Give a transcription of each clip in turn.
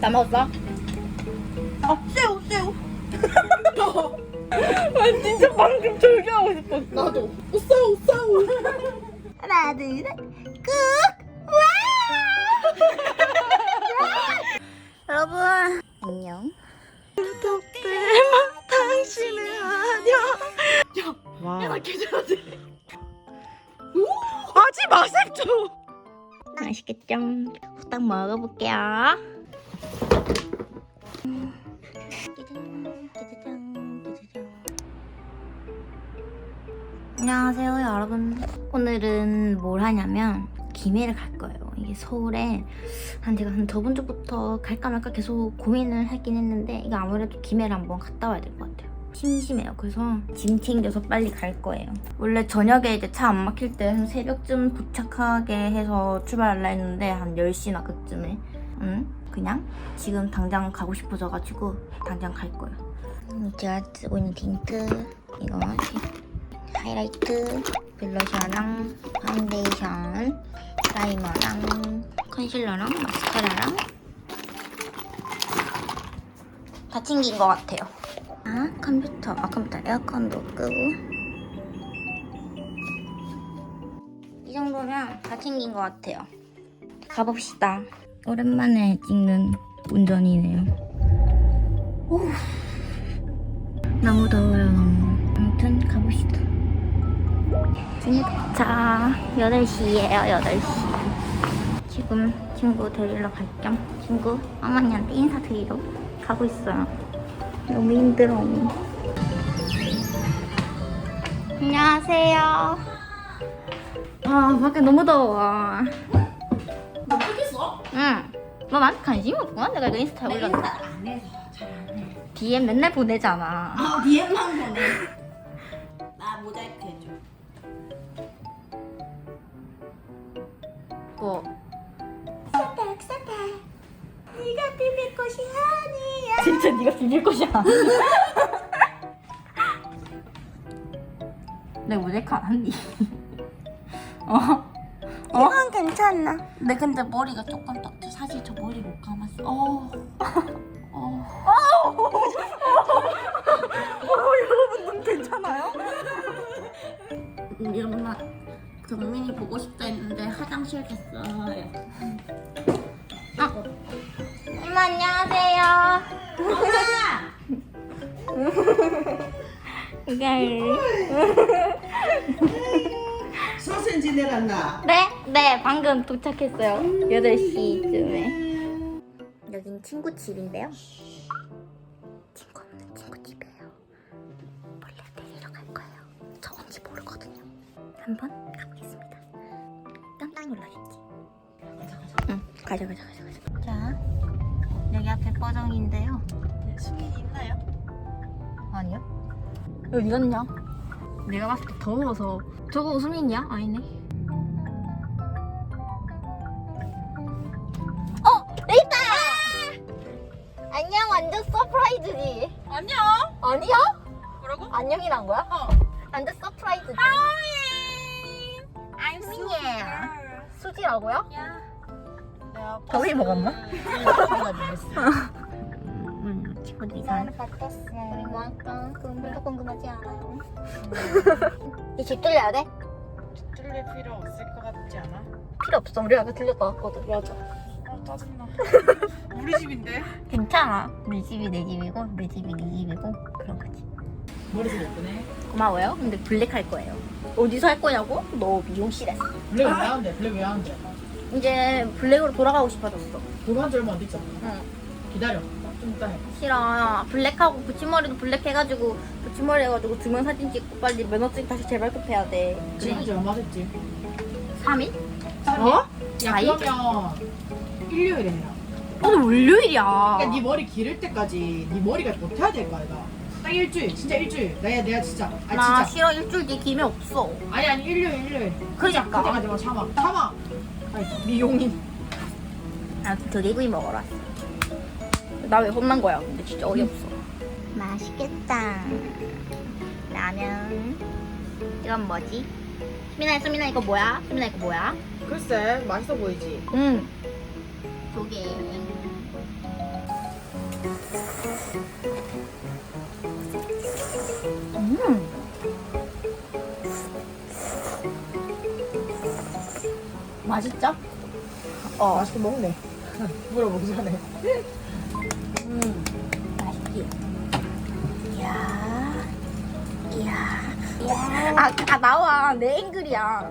다 먹었어? 아 새우 새우. 아 진짜 방금 절규하고 싶었어. 나도. 싸우 싸우. 하나 둘 셋. 꾹. 와. 여러분 안녕. 와. 야 나 개잘하지. 하지 마세요 좀. 맛있겠죠? 후딱 먹어볼게요. 안녕하세요 여러분. 오늘은 뭘 하냐면 김해를 갈 거예요. 이게 서울에 한 제가 한 저번 주부터 갈까 말까 계속 고민을 하긴 했는데 이거 아무래도 김해를 한번 갔다 와야 될 것 같아요. 심심해요. 그래서 짐 챙겨서 빨리 갈 거예요. 원래 저녁에 이제 차 안 막힐 때 한 새벽쯤 도착하게 해서 출발하려 했는데 한 10시나 그쯤에. 응? 그냥 지금 당장 가고 싶어져가지고 당장 갈 거예요 음, 제가 쓰고 있는 틴트 이거 하이라이트, 블러셔랑 파운데이션, 프라이머랑 컨실러랑 마스카라랑 다 챙긴 것 같아요. 아 컴퓨터, 아 컴퓨터 에어컨도 끄고 이 정도면 다 챙긴 것 같아요. 가봅시다. 오랜만에 찍는 운전이네요. 오, 너무 더워요, 너무. 아무튼 가봅시다. 도착 8시예요 8시 지금 친구 데리러 갈 겸 친구 어머니한테 인사드리러 가고 있어요 너무 힘들어 안녕하세요 아 밖에 너무 더워 너 크겠어? 응 너 나한테 관심이 없구나 내가 이거 인스타에 올렸는데 안 해서 잘 안 해. DM 맨날 보내잖아 아 DM만 보내. 나 모자이크 해줘. 네가 비빌 아니야 진짜 네가 비빌 곳이 아니야 내 모자이크 안 한니? 어? 어? 이건 괜찮아. 네 근데 머리가 조금 떡져 사실 저 머리 못 감았어 어. 어. 어. 어 여러분 눈 괜찮아요? 우리 엄마 정민이 보고 싶다 했는데 화장실 갔어요 이모 아. 안녕하세요. 엄마! 이걸. 5cm 내렸나? 네? 네, 방금 도착했어요. 8시쯤에. 여긴 친구 집인데요. 친구 없는 친구 집이에요. 몰래 데리러 갈 거예요. 저 언니 모르거든요. 한번 가보겠습니다. 깜짝 놀라겠지. 가자, 가자. 응, 가자, 가자, 가자. 가자. 자, 여기 앞에 버정인데요. 숨긴 있나요? 아니요. 여기 어디냐? 내가 봤을 때 더워서 저거 웃음이냐? 아니네. 어! 있다! 안녕 완전 서프라이즈지. 안녕. 아니야? 뭐라고? 안녕이란 거야? 어. 완전 서프라이즈지. I'm 수지예요. 수지라고요? 야. 내가 더위 먹었나? 음, 친구들이 잘. 바꿨어. 뭐 할까? 그건 별로 궁금하지 않아요. 이집 뚫려야 돼? 뚫릴 필요 없을 것 같지 않아? 필요 없어. 우리 아까 들렸다 왔거든. 맞아. 아 짜증나. 우리 집인데. 괜찮아. 네 집이 내 집이고 내 집이 네 집이고 그런 거지. 머리색 예쁘네. 고마워요. 근데 블랙 할 거예요. 어디서 할 거냐고? 너 미용실에서. 블랙 왜 하는데? 블랙 왜 하는데? 이제 블랙으로 돌아가고 싶어졌어. 그거 한지 얼마 안 됐잖아. 응. 기다려. 좀 이따 해. 싫어. 블랙하고 붙임머리도 블랙 해가지고 붙임머리 해가지고 두명 사진 찍고 빨리 면허증 다시 재발급해야 돼. 지금 얼마 됐지? 3일? 어? 야 사일? 그러면 일요일에 해라. 오늘 월요일이야. 그러니까 네 머리 기를 때까지 네 머리가 버텨야 될 거 아이가. 딱 일주일, 진짜 일주일. 내가 내가 진짜, 아 나 진짜. 싫어. 일주일 뒤에 김에 없어. 아니 아니 일요일 일요일. 그러니까. 그때까지 마 참아, 참아. 아니 미용인. 아, 드리브이 먹어라. 나 왜 혼난 거야? 근데 진짜 어이없어. 맛있겠다. 라면. 이건 뭐지? 수민아, 수민아 이거 뭐야? 수민아 이거 뭐야? 글쎄 맛있어 보이지. 응. 조개. 음. 맛있죠? 어 맛있게 먹네 물어보기 전에 음, 맛있지? 이야, 이야, 이야. 아, 아 나와. 내 앵글이야.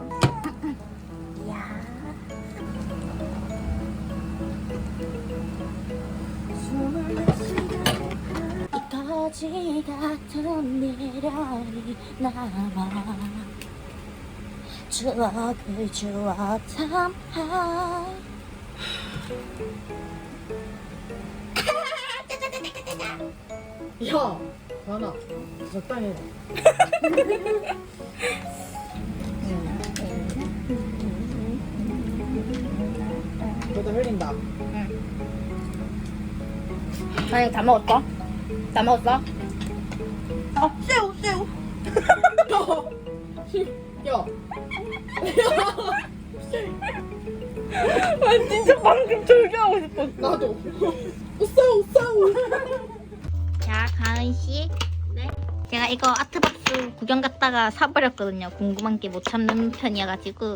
이야. 이까지 같은 미련이 남아 추억을 주워 담아 야 연아 적당히 해. 너도 흘린다. 아니 다 먹었어? 다 먹었어? 아 새우 새우 야 아 진짜 방금 절교하고 싶었어. 나도. 싸우 싸우 자 가은 씨. 네? 제가 이거 아트박스 구경 갔다가 사버렸거든요. 궁금한 게 못 참는 편이어가지고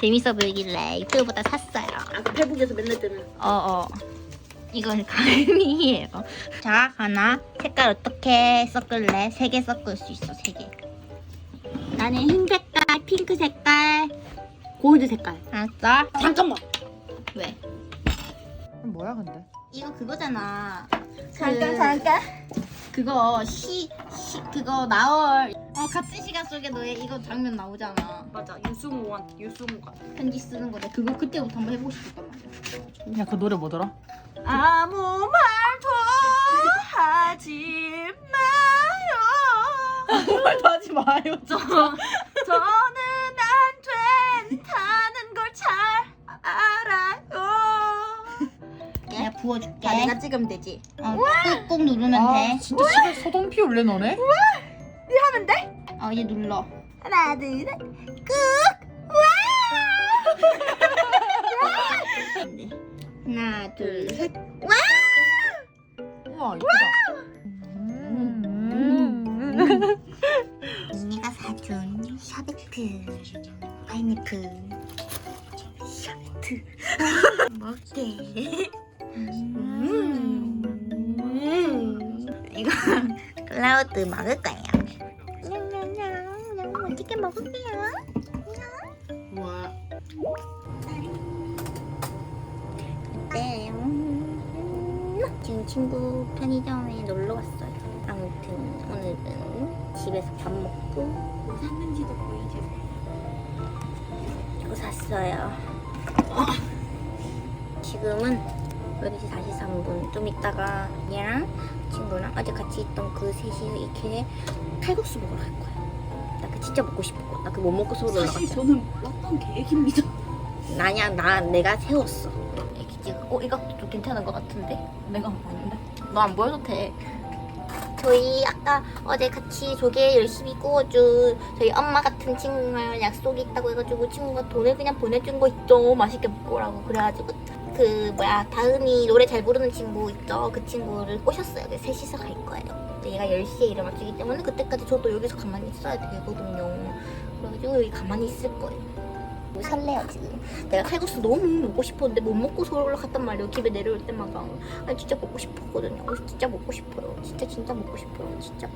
재밌어 보이길래 유튜브보다 샀어요. 아까 페북에서 맨날 뜨는. 어어. 이건 가은이에요. 자 가나. 색깔 어떻게 섞을래? 세 개 섞을 수 있어 세 개. 나는 흰 색깔 핑크 색깔 골드 색깔 알았어? 잠깐만 왜? 뭐야 근데 이거 그거잖아. 잠깐, 잠깐. 그거 시, 시 그거 나올 어 같은 시간 속에도 이거 장면 나오잖아. 맞아 유승우와 유승우가 편지 쓰는 거데 그거 그때부터 한번 해보고 싶었단 말이야. 야 그 노래 뭐더라? 아무 말도 하지 마요 말도 하지 마요 저, 저는 부어줄게. 자 내가 찍으면 되지 어, 꾹꾹 누르면 아 돼. 진짜 집에 소동 피울래 너네? 하면 돼? 어 이제 눌러. 하나 둘셋 하나 둘 셋. 우와 이쁘다 음. 내가 사준 샤베트 파인애플 샤베트 먹게. 음. 이거 클라우드 먹을 거예요. 냠냠냠. 어떻게 먹을게요? 와 네. 지금 친구 편의점에 놀러 왔어요. 아무튼 오늘은 집에서 밥 먹고 뭐 샀는지도 보이지 이거 샀어요. 지금은 12시 43분. 좀 있다가 얘랑 친구랑 어제 같이 있던 그 셋이 이렇게 칼국수 먹으러 갈 거예요. 나그 진짜 먹고 싶었고 나 그 못 먹고 서울 사실 올라갔어. 저는 몰랐던 계획입니다 나냐 나 내가 세웠어. 이렇게 지금 어 이거 좀 괜찮은 것 같은데 내가 아닌데 너 안 보여도 돼. 저희 아까 어제 같이 조개 열심히 구워준 저희 엄마 같은 친구랑 약속이 있다고 해가지고 친구가 돈을 그냥 보내준 거 있죠 맛있게 먹고 오라고 그래가지고 그 뭐야 다은이 노래 잘 부르는 친구 있죠? 그 친구를 꼬셨어요. 그래서 셋이서 갈 거예요. 근데 얘가 10시에 일을 마치기 때문에 그때까지 저도 여기서 가만히 있어야 되거든요. 그래가지고 여기 가만히 있을 거예요. 뭐 설레요 지금? 내가 칼국수 너무 먹고 싶었는데 못 먹고 서울 올라갔단 말이에요. 집에 내려올 때마다. 아니 진짜 먹고 싶었거든요. 진짜 먹고 싶어요. 진짜 진짜 먹고 싶어요. 진짜.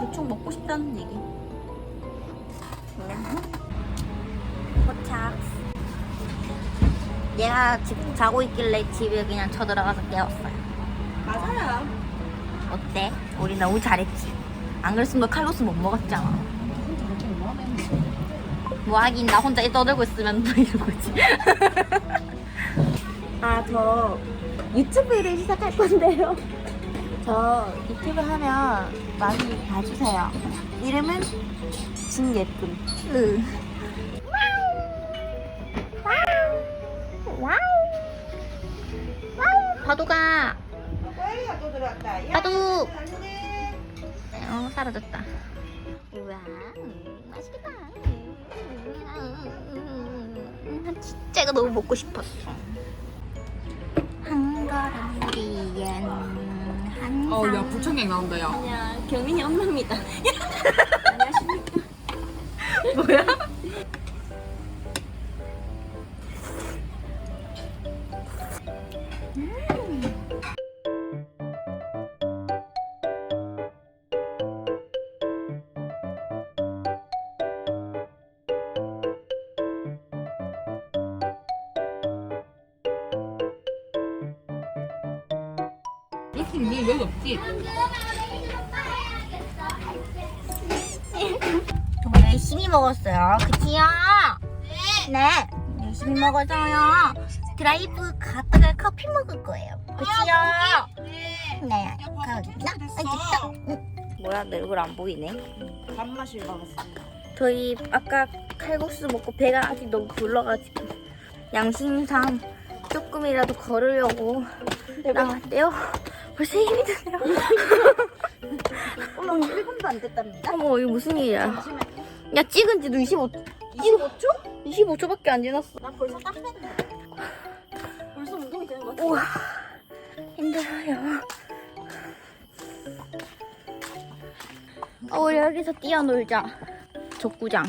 대충 먹고 싶다는 얘기. 도착 얘가 집 자고 있길래 집에 그냥 쳐들어가서 깨웠어요. 맞아요. 어때? 우리 너무 잘했지. 안 그랬으면 너 칼국수 못 먹었잖아. 뭐 하긴 나 혼자 떠들고 있으면 또 이러고지. 아 저 유튜브를 시작할 건데요. 저 유튜브 하면 많이 봐주세요. 이름은 진예쁨. 으. 바둑아 또 들어왔다 바둑 어 사라졌다. 우와 음, 맛있겠다. 음, 진짜 이거 너무 먹고 싶었어. 한 걸음 저희는 항상 어, 야 불청객 나온다 야. 그냥 경민이 엄마입니다. 이렇게 니 여기 없지? 정말 열심히 먹었어요. 그치요? 네. 열심히 먹어서요. 드라이브 갔다가 커피 먹을 거예요. 그치요? 네. 거기다. 어딨다. 뭐야, 내 얼굴 안 보이네. 밥맛을 먹었습니다. 저희 아까 칼국수 먹고 배가 아직 너무 불러가지고 양심상 조금이라도 걸으려고 나왔대요. 벌써 힘이 드네요. 지 1분도 안 됐답니다. 어머 이거 무슨 일이야? 야 찍은 지도 25 25초? 25초밖에 안 지났어. 나 벌써 땀 뺐네. 벌써 운동이 되는 것 같아. 우와 힘들어요. 어, 우리 여기서 뛰어놀자. 족구장.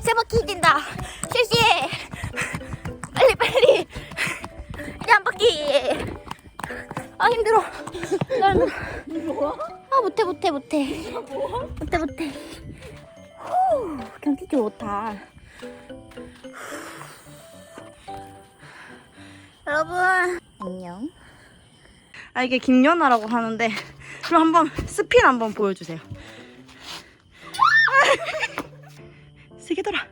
세 바퀴 뛴다. 실시. 빨리 빨리. 이제 한 바퀴. 아 힘들어. 나는 아 못해 못해 못해. 못해 못해. 후, 경치 좋다. 여러분 안녕. 아 이게 김연아라고 하는데 그럼 한번 스핀 한번 보여주세요. 세게 돌아.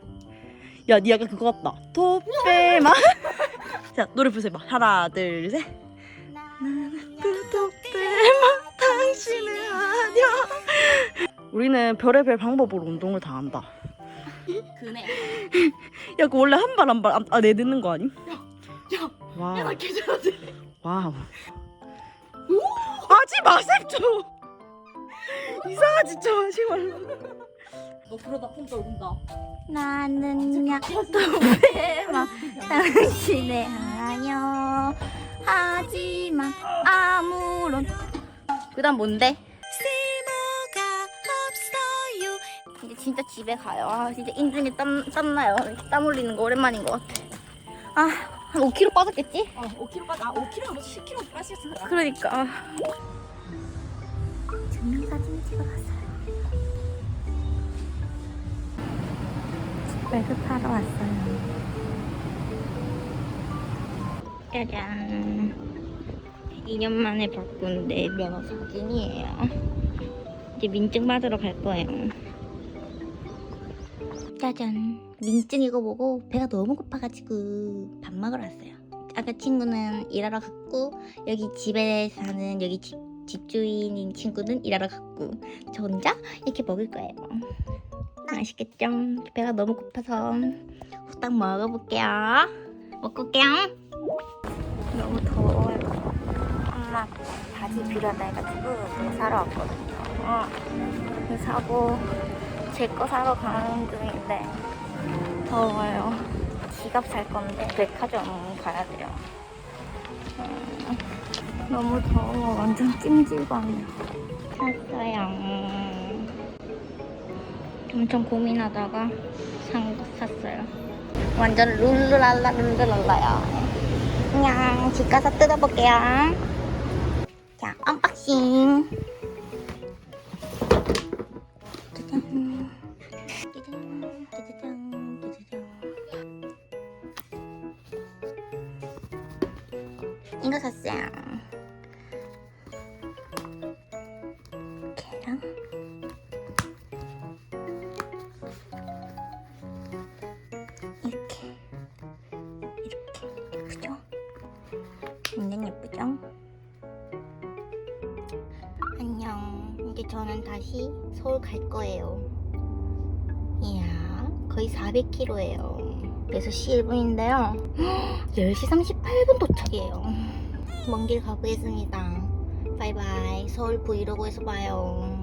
야, 니 약간 그거 같다. 도빼마. 자, 노래 부르세요. 봐. 하나, 둘, 셋. 나는 그 도빼마 당신을 아냐. 우리는 별의별 방법으로 운동을 다 한다. 그네. 야, 그 원래 한 발 한 발 아, 내딛는 거 아님? 야, 와. 야, 나 개잘하지. 와우. 하지 마셈 좀. 이상한 짓좀 하지 말라. 너 그러다 폰 떨군다. 나는 약도배마 당신의 아녀 하지만 아무런 그다음 뭔데? 이제 진짜 집에 가요. 아 진짜 인중에 땀 땀나요. 이렇게 땀 흘리는 거 오랜만인 것 같아. 아 한 5kg 빠졌겠지? 어, 5kg 빠져. 아, 5kg가 뭐 10kg 빠졌어. 그러니까. 증명사진 찍어봤어요. 배급하러 왔어요. 짜잔. 2년 만에 바꾼 내 면허 사진이에요. 이제 민증 받으러 갈 거예요. 짜잔. 민증 이거 보고 배가 너무 고파가지고 밥 먹으러 왔어요. 아까 친구는 일하러 갔고 여기 집에 사는 여기 집, 집주인인 친구는 일하러 갔고 저 혼자 이렇게 먹을 거예요. 맛있겠죠? 배가 너무 고파서 후딱 먹어볼게요. 먹고 올게요. 너무 더워요. 엄마 바지 필요하다 해가지고 사러 왔거든요. 어, 사고 제 거 사러 가는 중인데 더워요. 지갑 살 건데 백화점 가야 돼요. 음, 너무 더워. 완전 찜질방이야. 샀어요. 엄청 고민하다가 산 거 샀어요. 완전 룰루랄라 룰루랄라야. 그냥 집 가서 뜯어볼게요. 자, 언박싱. 이거 샀어요. 거의 400km예요. 그래서 11분인데요. 10시 38분 도착이에요. 먼 길 가보겠습니다. 바이바이. 서울 브이로그에서 봐요.